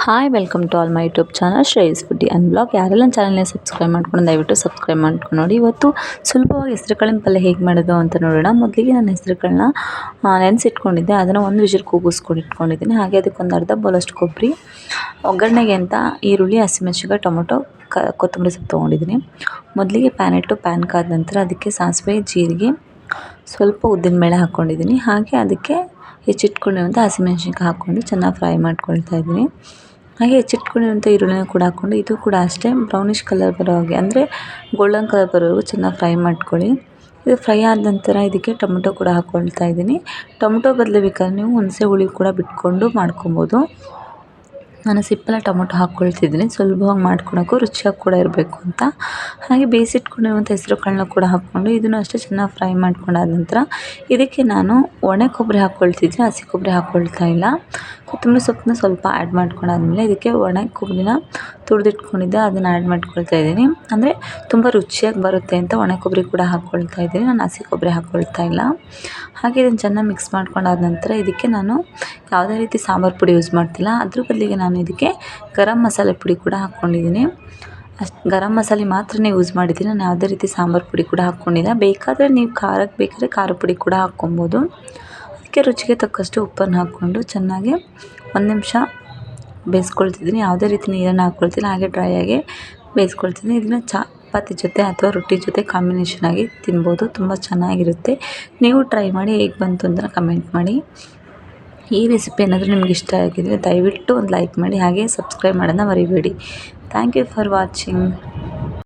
Hi welcome to all my YouTube channel Shreyas foodie and blog ಯಾರೆಲ್ಲ ಚಾನಲ್ನ subscribe ಮಾಡ್ಕೊಂಡು ದಯವಿಟ್ಟು ಸಬ್ಸ್ಕ್ರೈಬ್ ಮಾಡ್ಕೊಂಡು ನೋಡಿ. ಇವತ್ತು ಸುಲಭವಾಗಿ ಹೆಸರುಕಾಳಿನ ಪಲ್ಯ ಹೇಗೆ ಮಾಡೋದು ಅಂತ ನೋಡೋಣ. ಮೊದಲಿಗೆ ನಾನು ಹೆಸರುಗಳನ್ನ ನೆನೆಸಿಟ್ಕೊಂಡಿದ್ದೆ. ಅದನ್ನು ಒಂದು ವಿಷಲ್ ಕೂಗಿಸ್ಕೊಂಡು ಇಟ್ಕೊಂಡಿದ್ದೀನಿ. ಹಾಗೆ ಅದಕ್ಕೆ ಒಂದು ಅರ್ಧ ಬೌಲಷ್ಟು ಕೊಬ್ಬರಿ, ಒಗ್ಗರಣೆಗೆ ಅಂತ ಈರುಳ್ಳಿ, ಹಸಿಮೆಣ್ಸಿನ್ಕಾಯಿ, ಟೊಮೊಟೊ, ಕ, ಕೊತ್ತಂಬರಿ ಸೊಪ್ಪು ತೊಗೊಂಡಿದ್ದೀನಿ. ಮೊದಲಿಗೆ ಪ್ಯಾನ್ ಇಟ್ಟು ಪ್ಯಾನ್ ಕಾದ ನಂತರ ಅದಕ್ಕೆ ಸಾಸಿವೆ, ಜೀರಿಗೆ ಸ್ವಲ್ಪ ಉದ್ದಿನ ಬೇಳೆ ಹಾಕ್ಕೊಂಡಿದ್ದೀನಿ ಹಾಗೆ ಅದಕ್ಕೆ ಹೆಚ್ಚಿಟ್ಕೊಂಡಿರುವಂಥ ಹಸಿಮೆಣ್ಸಿನ್ಕಾಯಿ ಹಾಕ್ಕೊಂಡು ಚೆನ್ನಾಗಿ ಫ್ರೈ ಮಾಡ್ಕೊಳ್ತಾ ಇದ್ದೀನಿ. ಹಾಗೆ ಹೆಚ್ಚಿಟ್ಕೊಂಡಿರುವಂಥ ಈರುಳ್ಳಿನ ಕೂಡ ಹಾಕ್ಕೊಂಡು ಇದು ಕೂಡ ಅಷ್ಟೇ ಬ್ರೌನಿಷ್ ಕಲರ್ ಬರೋ ಹಾಗೆ, ಅಂದರೆ ಗೋಲ್ಡನ್ ಕಲರ್ ಬರೋವರೆಗೂ ಚೆನ್ನಾಗಿ ಫ್ರೈ ಮಾಡ್ಕೊಳ್ಳಿ. ಇದು ಫ್ರೈ ಆದ ನಂತರ ಇದಕ್ಕೆ ಟೊಮೊಟೊ ಕೂಡ ಹಾಕ್ಕೊಳ್ತಾ ಇದ್ದೀನಿ. ಟೊಮೊಟೊ ಬದಲು ಬೇಕಾದ್ರೆ ನೀವು ಹುಣಸೆ ಹುಳಿ ಕೂಡ ಬಿಟ್ಕೊಂಡು ಮಾಡ್ಕೊಬೋದು. ನಾನು ಸಿಪ್ಪೆಲ್ಲ ಟೊಮೊಟೊ ಹಾಕ್ಕೊಳ್ತಿದ್ದೀನಿ. ಸುಲಭವಾಗಿ ಮಾಡ್ಕೊಳಕ್ಕೂ ರುಚಿಯಾಗಿ ಕೂಡ ಇರಬೇಕು ಅಂತ. ಹಾಗೆ ಬೇಯಿಸಿಟ್ಕೊಂಡಿರುವಂಥ ಹೆಸರು ಕಾಳನ್ನ ಕೂಡ ಹಾಕ್ಕೊಂಡು ಇದನ್ನು ಅಷ್ಟೇ ಚೆನ್ನಾಗಿ ಫ್ರೈ ಮಾಡ್ಕೊಂಡಾದ ನಂತರ ಇದಕ್ಕೆ ನಾನು ಒಣ ಕೊಬ್ಬರಿ ಹಾಕ್ಕೊಳ್ತಿದ್ದೀನಿ. ಹಸಿ ಕೊಬ್ಬರಿ ಹಾಕ್ಕೊಳ್ತಾ ಇಲ್ಲ. ಕೊತ್ತಂಬರಿ ಸೊಪ್ಪನ್ನ ಸ್ವಲ್ಪ ಆ್ಯಡ್ ಮಾಡ್ಕೊಂಡಾದ್ಮೇಲೆ ಇದಕ್ಕೆ ಒಣ ಕೊಬ್ಬರಿನ ತುರಿದಿಟ್ಕೊಂಡಿದ್ದೆ, ಅದನ್ನು ಆ್ಯಡ್ ಮಾಡ್ಕೊಳ್ತಾ ಇದ್ದೀನಿ. ಅಂದರೆ ತುಂಬ ರುಚಿಯಾಗಿ ಬರುತ್ತೆ ಅಂತ ಒಣ ಕೊಬ್ಬರಿ ಕೂಡ ಹಾಕ್ಕೊಳ್ತಾ ಇದ್ದೀನಿ. ನಾನು ಹಸಿ ಕೊಬ್ಬರಿ ಹಾಕ್ಕೊಳ್ತಾ ಇಲ್ಲ. ಹಾಗೆ ಇದನ್ನು ಚೆನ್ನಾಗಿ ಮಿಕ್ಸ್ ಮಾಡ್ಕೊಂಡಾದ ನಂತರ ಇದಕ್ಕೆ ನಾನು ಯಾವುದೇ ರೀತಿ ಸಾಂಬಾರು ಪುಡಿ ಯೂಸ್ ಮಾಡ್ತಿಲ್ಲ. ಅದ್ರ ಬದಲಿಗೆ ನಾನು ಇದಕ್ಕೆ ಗರಂ ಮಸಾಲೆ ಪುಡಿ ಕೂಡ ಹಾಕ್ಕೊಂಡಿದ್ದೀನಿ ಅಷ್ಟು ಗರಂ ಮಸಾಲೆ ಮಾತ್ರ ಯೂಸ್ ಮಾಡಿದ್ದೀನಿ. ನಾನು ಯಾವುದೇ ರೀತಿ ಸಾಂಬಾರು ಪುಡಿ ಕೂಡ ಹಾಕ್ಕೊಂಡಿಲ್ಲ ಬೇಕಾದರೆ ನೀವು ಖಾರಕ್ಕೆ ಬೇಕಾದರೆ ಖಾರ ಪುಡಿ ಕೂಡ ಹಾಕ್ಕೊಬೋದು. ಅದಕ್ಕೆ ರುಚಿಗೆ ತಕ್ಕಷ್ಟು ಉಪ್ಪನ್ನು ಹಾಕ್ಕೊಂಡು ಚೆನ್ನಾಗಿ ಒಂದು ನಿಮಿಷ ಬೇಯಿಸ್ಕೊಳ್ತಿದ್ದೀನಿ. ಯಾವುದೇ ರೀತಿ ನೀರನ್ನು ಹಾಕ್ಕೊಳ್ತಿಲ್ಲ, ಹಾಗೆ ಡ್ರೈಯಾಗಿ ಬೇಯಿಸ್ಕೊಳ್ತಿದ್ದೀನಿ. ಇದನ್ನು ಚಪಾತಿ ಜೊತೆ ಅಥವಾ ರೊಟ್ಟಿ ಜೊತೆ ಕಾಂಬಿನೇಷನ್ ಆಗಿ ತಿನ್ಬೋದು. ತುಂಬ ಚೆನ್ನಾಗಿರುತ್ತೆ. ನೀವು ಟ್ರೈ ಮಾಡಿ ಹೇಗೆ ಬಂತು ಅಂತ ಕಮೆಂಟ್ ಮಾಡಿ. ಈ ರೆಸಿಪಿ ಏನಾದರೂ ನಿಮ್ಗೆ ಇಷ್ಟ ಆಗಿದ್ದರೆ ದಯವಿಟ್ಟು ಒಂದು ಲೈಕ್ ಮಾಡಿ, ಹಾಗೆ ಸಬ್ಸ್ಕ್ರೈಬ್ ಮಾಡೋದನ್ನ ಮರಿಬೇಡಿ. Thank you for watching